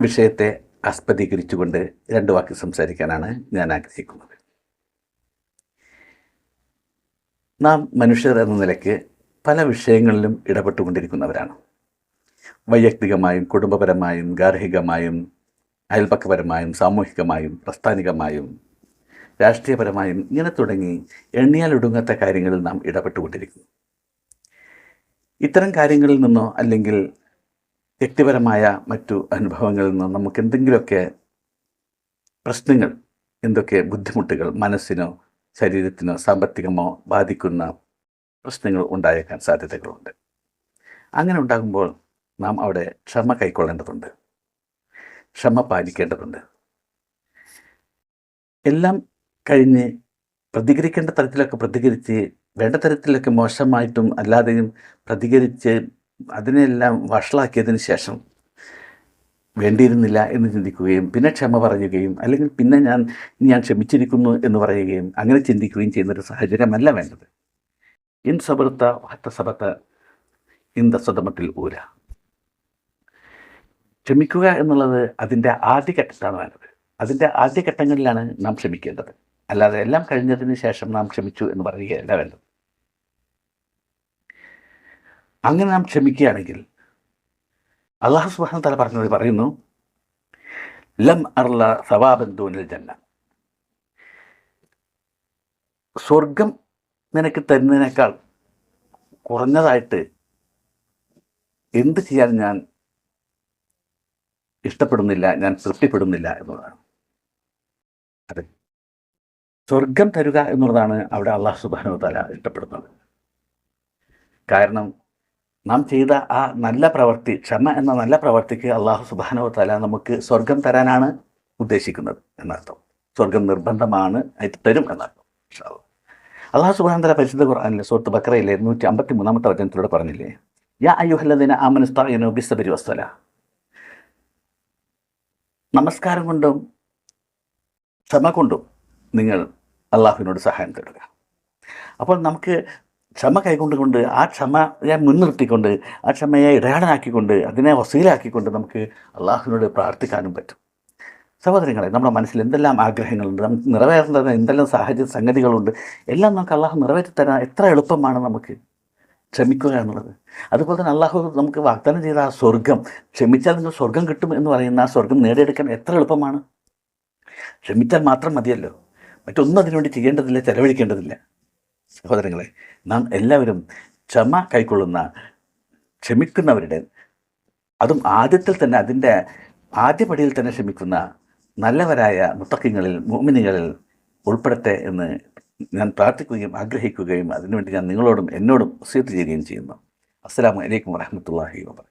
വിഷയത്തെ ആസ്പദീകരിച്ചുകൊണ്ട് രണ്ട് വാക്ക് സംസാരിക്കാനാണ് ഞാൻ ആഗ്രഹിക്കുന്നത്. നാം മനുഷ്യർ എന്ന നിലയ്ക്ക് പല വിഷയങ്ങളിലും ഇടപെട്ടുകൊണ്ടിരിക്കുന്നവരാണ്. വൈയക്തികമായും കുടുംബപരമായും ഗാർഹികമായും അയൽപക്കപരമായും സാമൂഹികമായും പ്രസ്ഥാനികമായും രാഷ്ട്രീയപരമായും ഇങ്ങനെ തുടങ്ങി എണ്ണിയാൽ ഒടുങ്ങാത്ത കാര്യങ്ങളിൽ നാം ഇടപെട്ടുകൊണ്ടിരിക്കുന്നു. ഇത്തരം കാര്യങ്ങളിൽ നിന്നോ അല്ലെങ്കിൽ വ്യക്തിപരമായ മറ്റു അനുഭവങ്ങളിൽ നിന്ന് നമുക്ക് എന്തെങ്കിലുമൊക്കെ പ്രശ്നങ്ങൾ എന്തൊക്കെ ബുദ്ധിമുട്ടുകൾ മനസ്സിനോ ശരീരത്തിനോ സാമ്പത്തികമോ ബാധിക്കുന്ന പ്രശ്നങ്ങൾ ഉണ്ടായേക്കാൻ സാധ്യതകളുണ്ട്. അങ്ങനെ ഉണ്ടാകുമ്പോൾ നാം അവിടെ ക്ഷമ കൈക്കൊള്ളേണ്ടതുണ്ട്. ക്ഷമ പാലിക്കേണ്ടതുണ്ട്. എല്ലാം കഴിഞ്ഞ് പ്രതികരിക്കേണ്ട തരത്തിലൊക്കെ പ്രതികരിച്ച് വേണ്ട തരത്തിലൊക്കെ മോശമായിട്ടും അല്ലാതെയും പ്രതികരിച്ച് അതിനെല്ലാം വഷളാക്കിയതിന് ശേഷം വേണ്ടിയിരുന്നില്ല എന്ന് ചിന്തിക്കുകയും പിന്നെ ക്ഷമ പറയുകയും അല്ലെങ്കിൽ പിന്നെ ഞാൻ ഞാൻ ക്ഷമിച്ചിരിക്കുന്നു എന്ന് പറയുകയും അങ്ങനെ ചിന്തിക്കുകയും ചെയ്യുന്നൊരു സാഹചര്യമല്ല വേണ്ടത്. ഇൻ സബർത്ത ഹത്ത സബത്ത ഇന്ത സ്വതമത്തിൽ ഊര. ക്ഷമിക്കുക എന്നുള്ളത് അതിന്റെ ആദ്യഘട്ടത്താണ് വേണ്ടത്. അതിന്റെ ആദ്യഘട്ടങ്ങളിലാണ് നാം ക്ഷമിക്കേണ്ടത്. അല്ലാതെ എല്ലാം കഴിഞ്ഞതിന് ശേഷം നാം ക്ഷമിച്ചു എന്ന് പറയുകയല്ല വേണ്ടത്. അങ്ങനെ നാം ക്ഷമിക്കുകയാണെങ്കിൽ അള്ളാഹു സുബാന തല പറഞ്ഞത് പറയുന്നു ലം അർല സവാബന്ധുവിനിൽ ജന്ന. സ്വർഗം നിനക്ക് തരുന്നതിനേക്കാൾ കുറഞ്ഞതായിട്ട് എന്ത് ചെയ്യാൻ ഞാൻ ഇഷ്ടപ്പെടുന്നില്ല ഞാൻ തൃപ്തിപ്പെടുന്നില്ല എന്നുള്ളതാണ്. അതെ. സ്വർഗം തരുക എന്നുള്ളതാണ് അവിടെ അള്ളാഹു സുബാനു തല ഇഷ്ടപ്പെടുന്നത്. കാരണം നാം ചെയ്ത ആ നല്ല പ്രവൃത്തി ക്ഷമ എന്ന നല്ല പ്രവൃത്തിക്ക് അള്ളാഹു സുബാനോ തല നമുക്ക് സ്വർഗം തരാനാണ് ഉദ്ദേശിക്കുന്നത് എന്നർത്ഥം. സ്വർഗം നിർബന്ധമാണ് തരും എന്നർത്ഥം. അള്ളാഹു സുബാൻ തല പരിശുദ്ധ ഖുർആാനിലെ സുഹൃത്ത് ബക്രയിലെ നൂറ്റി അമ്പത്തി മൂന്നാമത്തെ വചനത്തിലൂടെ പറഞ്ഞില്ലേ? യാ അയ്യുഹല്ലദിന ആമനസ്തായനോ ബിസ്സബരി വസ്തല നമസ്കാരം കൊണ്ടും ക്ഷമ കൊണ്ടും നിങ്ങൾ അള്ളാഹുവിനോട് സഹായം തേടുക. അപ്പോൾ നമുക്ക് ക്ഷമ കൈകൊണ്ടുകൊണ്ട് ആ ക്ഷമയെ മുൻനിർത്തിക്കൊണ്ട് ആ ക്ഷമയെ ഇടയാടനാക്കിക്കൊണ്ട് അതിനെ വസീലാക്കിക്കൊണ്ട് നമുക്ക് അള്ളാഹുവിനോട് പ്രാർത്ഥിക്കാനും പറ്റും. സഹോദരങ്ങളെ നമ്മുടെ മനസ്സിൽ എന്തെല്ലാം ആഗ്രഹങ്ങളുണ്ട് നമുക്ക് നിറവേറേണ്ടത് എന്തെല്ലാം സാഹചര്യ സംഗതികളുണ്ട് എല്ലാം നമുക്ക് അള്ളാഹു നിറവേറ്റി തരാൻ എത്ര എളുപ്പമാണ് നമുക്ക് ക്ഷമിക്കുക എന്നുള്ളത്. അതുപോലെ തന്നെ അള്ളാഹു നമുക്ക് വാഗ്ദാനം ചെയ്ത ആ സ്വർഗം ക്ഷമിച്ചാൽ നിങ്ങൾ സ്വർഗം കിട്ടും എന്ന് പറയുന്ന ആ സ്വർഗം നേടിയെടുക്കാൻ എത്ര എളുപ്പമാണ്? ക്ഷമിച്ചാൽ മാത്രം മതിയല്ലോ. മറ്റൊന്നും അതിനുവേണ്ടി ചെയ്യേണ്ടതില്ല ചെലവഴിക്കേണ്ടതില്ല. സഹോദരങ്ങളെ നാം എല്ലാവരും ക്ഷമ കൈക്കൊള്ളുന്ന ക്ഷമിക്കുന്നവരുടെ അതും ആദ്യത്തിൽ തന്നെ അതിന്റെ ആദ്യപടിയിൽ തന്നെ ക്ഷമിക്കുന്ന നല്ലവരായ മുത്തക്കിങ്ങളിൽ മോമിനികളിൽ ഉൾപ്പെടട്ടെ എന്ന് ഞാൻ പ്രാർത്ഥിക്കുകയും ആഗ്രഹിക്കുകയും അതിനുവേണ്ടി ഞാൻ നിങ്ങളോടും എന്നോടും ചെയ്യുകയും ചെയ്യുന്നു. അസ്സാം വലൈക്കും വറഹമത്തല്ലാഹി വാബർക്കാത്തു